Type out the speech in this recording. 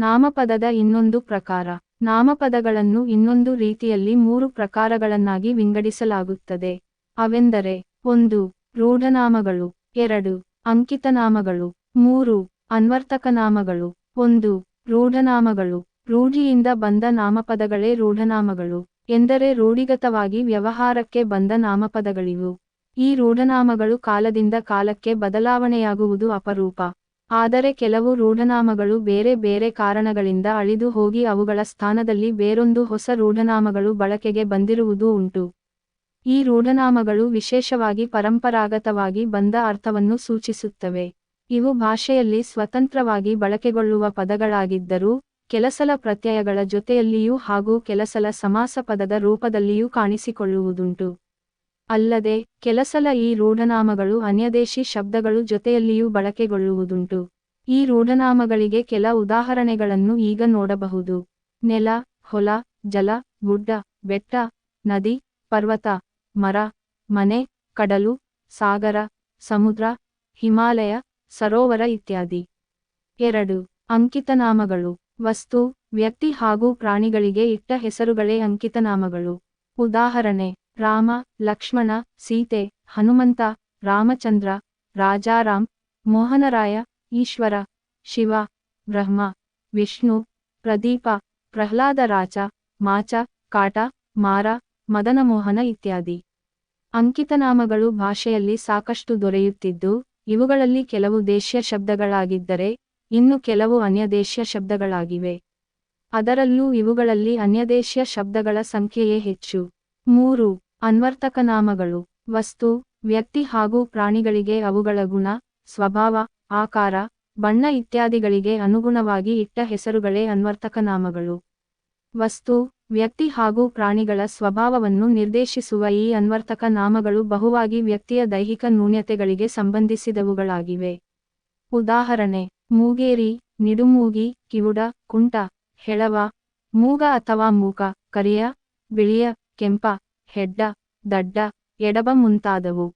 ನಾಮಪದದ ಇನ್ನೊಂದು ಪ್ರಕಾರ. ನಾಮಪದಗಳನ್ನು ಇನ್ನೊಂದು ರೀತಿಯಲ್ಲಿ ಮೂರು ಪ್ರಕಾರಗಳನ್ನಾಗಿ ವಿಂಗಡಿಸಲಾಗುತ್ತದೆ. ಅವೆಂದರೆ, ಒಂದು, ರೂಢನಾಮಗಳು, ಎರಡು, ಅಂಕಿತನಾಮಗಳು, ಮೂರು, ಅನ್ವರ್ತಕನಾಮಗಳು, ಒಂದು, ರೂಢನಾಮಗಳು, ರೂಢಿಯಿಂದ ಬಂದ ನಾಮಪದಗಳೇ ರೂಢನಾಮಗಳು, ಎಂದರೆ ರೂಢಿಗತವಾಗಿ ವ್ಯವಹಾರಕ್ಕೆ ಬಂದ ನಾಮಪದಗಳಿವು. ಈ ರೂಢನಾಮಗಳು ಕಾಲದಿಂದ ಕಾಲಕ್ಕೆ ಬದಲಾವಣೆಯಾಗುವುದು ಅಪರೂಪ. ಆದರೆ ಕೆಲವು ರೂಢನಾಮಗಳು ಬೇರೆ ಬೇರೆ ಕಾರಣಗಳಿಂದ ಅಳಿದು ಹೋಗಿ ಅವುಗಳ ಸ್ಥಾನದಲ್ಲಿ ಬೇರೊಂದು ಹೊಸ ರೂಢನಾಮಗಳು ಬಳಕೆಗೆ ಬಂದಿರುವುದೂ ಉಂಟು. ಈ ರೂಢನಾಮಗಳು ವಿಶೇಷವಾಗಿ ಪರಂಪರಾಗತವಾಗಿ ಬಂದ ಅರ್ಥವನ್ನು ಸೂಚಿಸುತ್ತವೆ. ಇವು ಭಾಷೆಯಲ್ಲಿ ಸ್ವತಂತ್ರವಾಗಿ ಬಳಕೆಗೊಳ್ಳುವ ಪದಗಳಾಗಿದ್ದರೂ, ಕೆಲಸಲ ಪ್ರತ್ಯಯಗಳ ಜೊತೆಯಲ್ಲಿಯೂ ಹಾಗೂ ಕೆಲಸಲ ಸಮಾಸ ಪದದ ರೂಪದಲ್ಲಿಯೂ ಕಾಣಿಸಿಕೊಳ್ಳುವುದುಂಟು. ಅಲ್ಲದೆ, ಕೆಲಸಲ ಈ ರೂಢನಾಮಗಳು ಅನ್ಯದೇಶಿ ಶಬ್ದಗಳು ಜೊತೆಯಲ್ಲಿಯೂ ಬಳಕೆಗೊಳ್ಳುವುದುಂಟು. ಈ ರೂಢನಾಮಗಳಿಗೆ ಕೆಲ ಉದಾಹರಣೆಗಳನ್ನು ಈಗ ನೋಡಬಹುದು. ನೆಲ, ಹೊಲ, ಜಲ, ಗುಡ್ಡ, ಬೆಟ್ಟ, ನದಿ, ಪರ್ವತ, ಮರ, ಮನೆ, ಕಡಲು, ಸಾಗರ, ಸಮುದ್ರ, ಹಿಮಾಲಯ, ಸರೋವರ ಇತ್ಯಾದಿ. ಎರಡು. ಅಂಕಿತನಾಮಗಳು. ವಸ್ತು, ವ್ಯಕ್ತಿ ಹಾಗೂ ಪ್ರಾಣಿಗಳಿಗೆ ಇಟ್ಟ ಹೆಸರುಗಳೇ ಅಂಕಿತನಾಮಗಳು. ಉದಾಹರಣೆ. ರಾಮ, ಲಕ್ಷ್ಮಣ, ಸೀತೆ, ಹನುಮಂತ, ರಾಮಚಂದ್ರ, ರಾಜಾರಾಮ್, ಮೋಹನರಾಯ, ಈಶ್ವರ, ಶಿವ, ಬ್ರಹ್ಮ, ವಿಷ್ಣು, ಪ್ರದೀಪ, ಪ್ರಹ್ಲಾದ ರಾಚ ಮಾಚ, ಕಾಟ, ಮಾರ, ಮದನಮೋಹನ ಇತ್ಯಾದಿ. ಅಂಕಿತನಾಮಗಳು ಭಾಷೆಯಲ್ಲಿ ಸಾಕಷ್ಟು ದೊರೆಯುತ್ತಿದ್ದು, ಇವುಗಳಲ್ಲಿ ಕೆಲವು ದೇಶ್ಯ ಶಬ್ದಗಳಾಗಿದ್ದರೆ, ಇನ್ನು ಕೆಲವು ಅನ್ಯದೇಶ್ಯ ಶಬ್ದಗಳಾಗಿವೆ. ಅದರಲ್ಲೂ ಇವುಗಳಲ್ಲಿ ಅನ್ಯದೇಶ್ಯ ಶಬ್ದಗಳ ಸಂಖ್ಯೆಯೇ ಹೆಚ್ಚು. ಮೂರು. ಅನ್ವರ್ತಕನಾಮಗಳು, ವಸ್ತು, ವ್ಯಕ್ತಿ ಹಾಗೂ ಪ್ರಾಣಿಗಳಿಗೆ ಅವುಗಳ ಗುಣ, ಸ್ವಭಾವ, ಆಕಾರ, ಬಣ್ಣ ಇತ್ಯಾದಿಗಳಿಗೆ ಅನುಗುಣವಾಗಿ ಇಟ್ಟ ಹೆಸರುಗಳೇ ಅನ್ವರ್ತಕ ನಾಮಗಳು ವಸ್ತು, ವ್ಯಕ್ತಿ ಹಾಗೂ ಪ್ರಾಣಿಗಳ ಸ್ವಭಾವವನ್ನು ನಿರ್ದೇಶಿಸುವ ಈ ಅನ್ವರ್ತಕ ನಾಮಗಳು ಬಹುವಾಗಿ ವ್ಯಕ್ತಿಯ ದೈಹಿಕ ನ್ಯೂನ್ಯತೆಗಳಿಗೆ ಸಂಬಂಧಿಸಿದವುಗಳಾಗಿವೆ. ಉದಾಹರಣೆ, ಮೂಗೇರಿ, ನಿಡುಮೂಗಿ, ಕಿವುಡ, ಕುಂಟ, ಹೆಳವ, ಮೂಗ ಅಥವಾ ಮೂಕ, ಕರಿಯ, ಬಿಳಿಯ, ಕೆಂಪ ಹೆಡ್ಡ ದಡ್ಡ ಎಡಬ ಮುಂತಾದವು